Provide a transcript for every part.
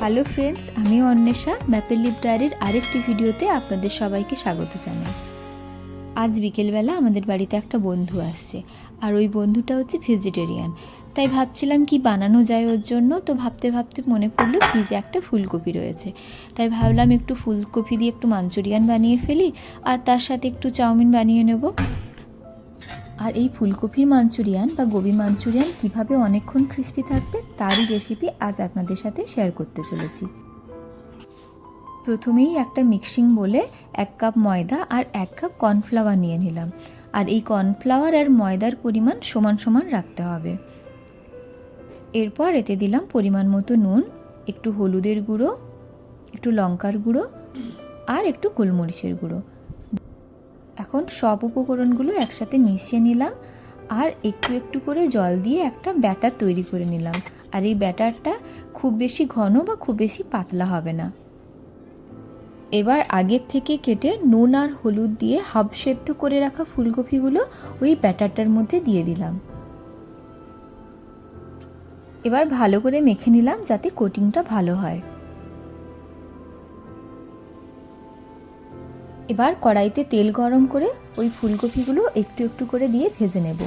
Hello friends, আমি Anwesha maple lip ডায়েরির আরেকটি ভিডিওতে আপনাদের সবাইকে স্বাগত জানাই। আজ বিকেলবেলা আমাদের বাড়িতে একটা বন্ধু আসছে, আর ওই বন্ধুটা হচ্ছে ভেজিটেরিয়ান। তাই ভাবছিলাম কি বানানো যায় ওর জন্য, তো ভাবতে ভাবতে মনে পড়ল ফ্রিজে একটা ফুলকপি রয়েছে। তাই ভাবলাম একটু ফুলকপি দিয়ে একটু মাঞ্চুরিয়ান বানিয়ে ফেলি, আর তার সাথে একটু চাউমিন বানিয়ে নেব। আর এই ফুলকপির মাঞ্চুরিয়ান বা গোবি মাঞ্চুরিয়ান কীভাবে অনেকক্ষণ ক্রিস্পি থাকবে, তারই রেসিপি আজ আপনাদের সাথে শেয়ার করতে চলেছি। প্রথমেই একটা মিক্সিং বলে এক কাপ ময়দা আর এক কাপ কর্নফ্লাওয়ার নিয়ে নিলাম। আর এই কর্নফ্লাওয়ার আর ময়দার পরিমাণ সমান সমান রাখতে হবে। এরপর এতে দিলাম পরিমাণ মতো নুন, একটু হলুদের গুঁড়ো, একটু লঙ্কার গুঁড়ো আর একটু গোলমরিচের গুঁড়ো। এখন সব উপকরণগুলো একসাথে মিশিয়ে নিলাম আর একটু একটু করে জল দিয়ে একটা ব্যাটার তৈরি করে নিলাম। আর এই ব্যাটারটা খুব বেশি ঘন বা খুব বেশি পাতলা হবে না। এবার আগের থেকে কেটে নুন আর হলুদ দিয়ে হাফ সেদ্ধ করে রাখা ফুলকপিগুলো ওই ব্যাটারটার মধ্যে দিয়ে দিলাম। এবার ভালো করে মেখে নিলাম যাতে কোটিংটা ভালো হয়। এবার কড়াইতে তেল গরম করে ওই ফুলকপিগুলো একটু একটু করে দিয়ে ভেজে নেব।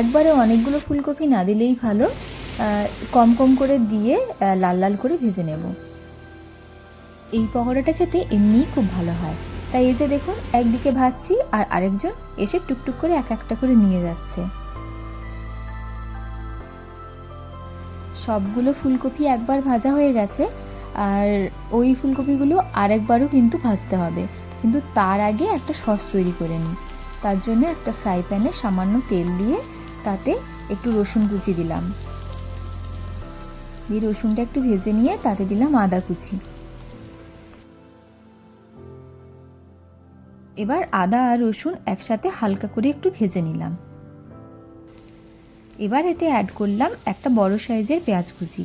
একবারে অনেকগুলো ফুলকপি না দিলেই ভালো। কম কম করে দিয়ে লাল লাল করে ভেজে নেব। এই পকোড়াটা খেতে এমনিই খুব ভালো হয়। তাই এই যে দেখুন, একদিকে ভাজছি আর আরেকজন এসে টুকটুক করে এক একটা করে নিয়ে যাচ্ছে। সবগুলো ফুলকপি একবার ভাজা হয়ে গেছে, আর ওই ফুলকপিগুলো আরেকবারও কিন্তু ভাজতে হবে। কিন্তু তার আগে একটা সস তৈরি করে নিই। তার জন্য একটা ফ্রাই প্যানে সামান্য তেল দিয়ে তাতে একটু রসুন কুচি দিলাম। দিয়ে রসুনটা একটু ভেজে নিয়ে তাতে দিলাম আদা কুচি। এবার আদা আর রসুন একসাথে হালকা করে একটু ভেজে নিলাম। এবার এতে অ্যাড করলাম একটা বড় সাইজের পেঁয়াজ কুচি।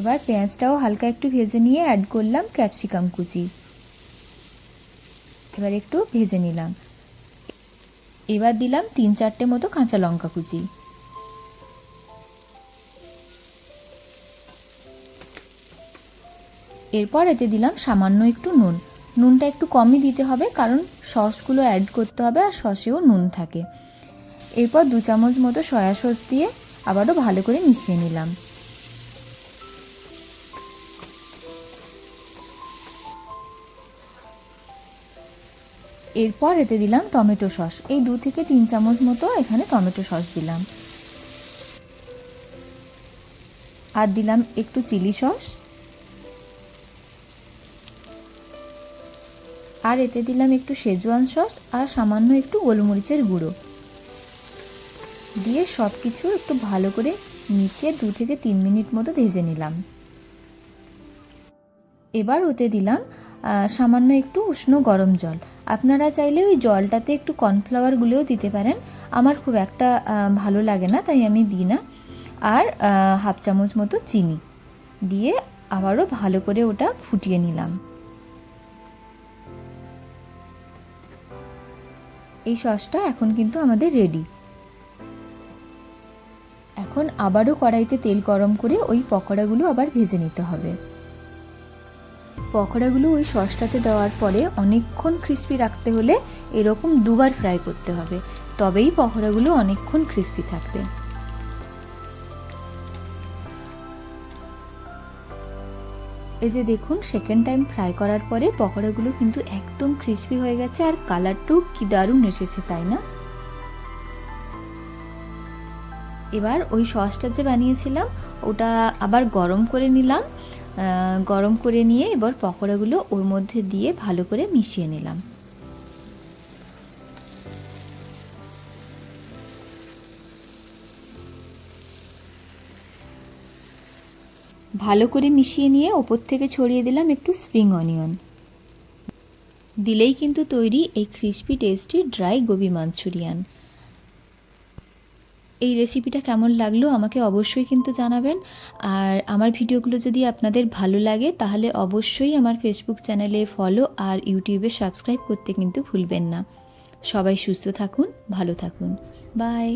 এবার পেঁয়াজটাও হালকা একটু ভেজে নিয়ে অ্যাড করলাম ক্যাপসিকাম কুচি। এবার একটু ভেজে নিলাম। এবার দিলাম তিন চারটে মতো কাঁচা লঙ্কা কুচি। এরপর এতে দিলাম সামান্য একটু নুন। নুনটা একটু কমই দিতে হবে কারণ সসগুলো অ্যাড করতে হবে আর সসেও নুন থাকে। এরপর দু চামচ মতো সয়া সস দিয়ে আবারও ভালো করে মিশিয়ে নিলাম। এরপর এতে দিলাম টমেটো সস। এই দু থেকে তিন চামচ মতো এখানে টমেটো সস দিলাম। আর দিলাম একটু চিলি সস। আর এতে দিলাম একটু শেজওয়ান সস আর সামান্য একটু গোলমরিচের গুঁড়ো। দিয়ে সব কিছু একটু ভালো করে মিশিয়ে দু থেকে তিন মিনিট মতো ভেজে নিলাম। এবার ওতে দিলাম সামান্য একটু উষ্ণ গরম জল। আপনারা চাইলে ওই জলটাতে একটু কর্নফ্লাওয়ারগুলোও দিতে পারেন। আমার খুব একটা ভালো লাগে না, তাই আমি দিই না। আর হাফ চামচ মতো চিনি দিয়ে আবারও ভালো করে ওটা ফুটিয়ে নিলাম। এই সসটা এখন কিন্তু আমাদের রেডি এখন আবারও কড়াইতে তেল গরম করে ওই পকোড়াগুলো আবার ভেজে নিতে হবে। পকোড়াগুলো ওই সসটাতে দেওয়ার পরে অনেকক্ষণ ক্রিস্পি রাখতে হলে এরকম দুবার ফ্রাই করতে হবে। তবেই পকোড়াগুলো অনেকক্ষণ ক্রিস্পি থাকবে। এই যে দেখুন সেকেন্ড টাইম ফ্রাই করার পরে পকোড়াগুলো কিন্তু একদম ক্রিস্পি হয়ে গেছে আর কালারটাও কি দারুণ এসেছে, তাই না? এবার ওই সসটা যে বানিয়েছিলাম, ওটা আবার গরম করে নিলাম। গরম করে নিয়ে এবার পকোড়াগুলো ওর মধ্যে দিয়ে ভালো করে মিশিয়ে নিলাম। ভালো করে মিশিয়ে নিয়ে ওপর থেকে ছড়িয়ে দিলাম একটু স্প্রিং অনিয়ন। দিলেই কিন্তু তৈরি এই crispy tasty dry gobi manchurian. এই রেসিপিটা কেমন লাগল আমাকে অবশ্যই কিন্তু জানাবেন। আর আমার ভিডিওগুলো যদি আপনাদের ভালো লাগে, তাহলে অবশ্যই আমার ফেসবুক চ্যানেলে ফলো আর ইউটিউবে সাবস্ক্রাইব করতে কিন্তু ভুলবেন না। সবাই সুস্থ থাকুন, ভালো থাকুন। বাই